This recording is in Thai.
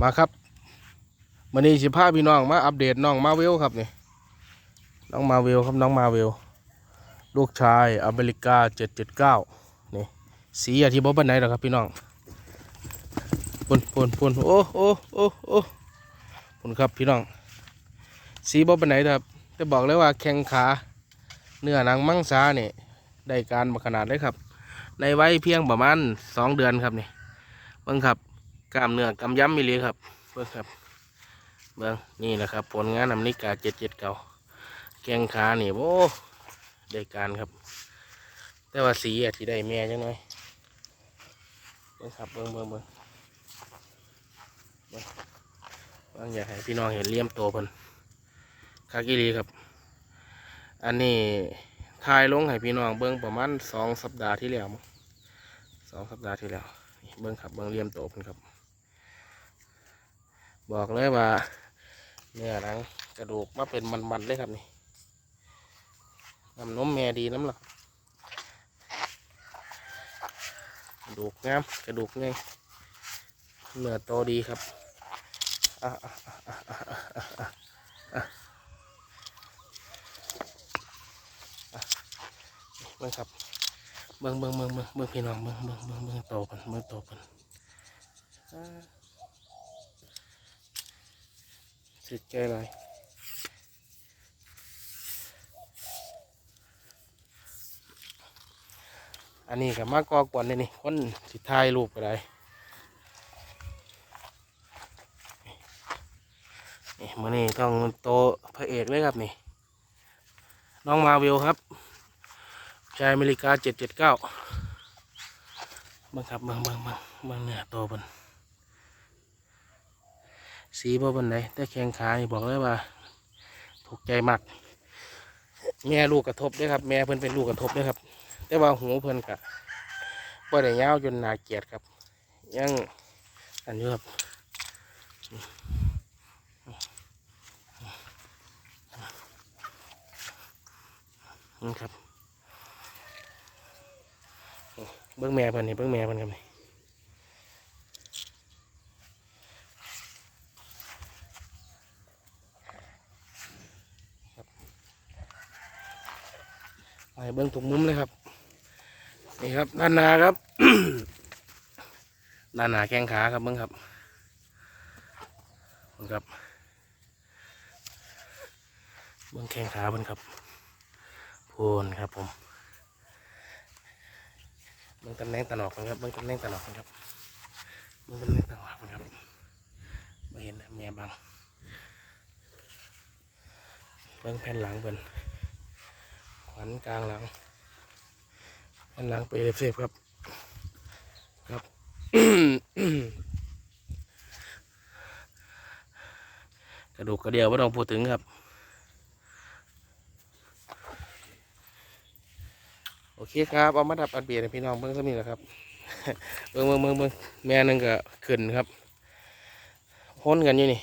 มาครับวันนี้สิพาพี่น้องมาอัปเดตน้องมาเวลครับนี่น้องมาเวลครับน้องมาเวลลูกชายอเมริกาเจ็ดเจ็ดเก้านี่สีอะที่บ่บันไหนหรอครับพี่น้องปุ่นปุ่นปุ่นโอ้โอ้โอ้โอ้ปุ่นครับพี่น้อง สีบ่บันไหนครับจะบอกเลยว่าแข้งขาเนื้อหนังมังสาเนี่ยได้การมาขนาดเลยครับ ในวัยเพียงประมาณสองเดือนครับนี่เบิ่งครับ กล้ามเนื้อกำย้ำมิลีครับเบิ่งครับ เบิ่งนี่แหละครับ ผลงานอเมริกาเจ็ดเจ็ดเก่าแข้งขานี่โอ้ได้การครับ แต่ว่าสีอะที่ได้แม่จังหน่อยเบิ่งครับเบิ่งเบิ่งเบิ่งเบิ่งเบิ่งอยากให้พี่น้องเห็นเลี่ยมโตวเพิ่นคากิรีครับ อันนี้ทายลงให้พี่น้องเบิ้งประมาณสองสัปดาห์ที่แล้วมั้งสองสัปดาห์ที่แล้วเบิ้งครับเบิ้งเลี่ยมโตเพิ่นครับ บอกเลยว่า เนื้อหนังกระดูกมาเป็นมันๆเลยครับนี่น้ำนมแม่ดีน้ำหลักกระดูกงามกระดูกไงเนื้อโตดีครับเบิ้งครับเบิ้งเบิ้งเบิ่งเบิ้งพี่น้องเบิ่งเบิ้งเบิ้งเบิ่งโตกันเบิ้งโตกัน สุดใจเลยอันนี้กับมากอกวนเลยนี่คนสิถ่ายรูปก็ได้นี่มื่อนี้ต้องโตพระเอกเลยครับนี่ น้องมาวิลครับชายอเมริกาเจ็ดเจ็ดเก้าบังครับบังบังบังเบังเนี่ยโตวเป็น สีบ่เป็นไหนแต่แข้งขาบอกเลยว่าถูกใจมาก แม่ลูกกระทบด้วยครับ แม่เพิ่นเป็นลูกกระทบด้วยครับ แต่ว่าหูเพิ่นกะบ่ได้ยาวจนนาเกลียดครับ ยังอันนี้ครับนี่ครับเบิ้องแม่เพิ่นนี่เบิ้องแม่เพิ่นครับนี่ ไปเบิ้งทุกมุมเลยครับ นี่ครับด้านหนาครับ ด้านหนาแข้งขาครับเบิ้งครับเบิ้งครับ เบิ้งแข้งขาเบิ้งครับพูนครับผม เบิ่งตำแหน่งตะหนอกนะครับ เบิ่งตำแหน่งตะหนอกนะครับ เบิ่งตำแหน่งตะหนอกนะครับไม่เห็นแม่บัง เบิ่งแผ่นหลังเบิ่น ขวัญกลางหลังแผ่นหลังไปเรียบๆครับ ครับกระดูกกระเดียวไม่ต้องพูดถึงครับ โอเคครับเอามาดับอัดเบียร์ให้พี่น้องเบิ้งสักนิดนะครับเบิ้งเบิ้งเบิ้งเบิ้งแม่หนึงก็ขึ้นครับพ้นกันอยู่นี่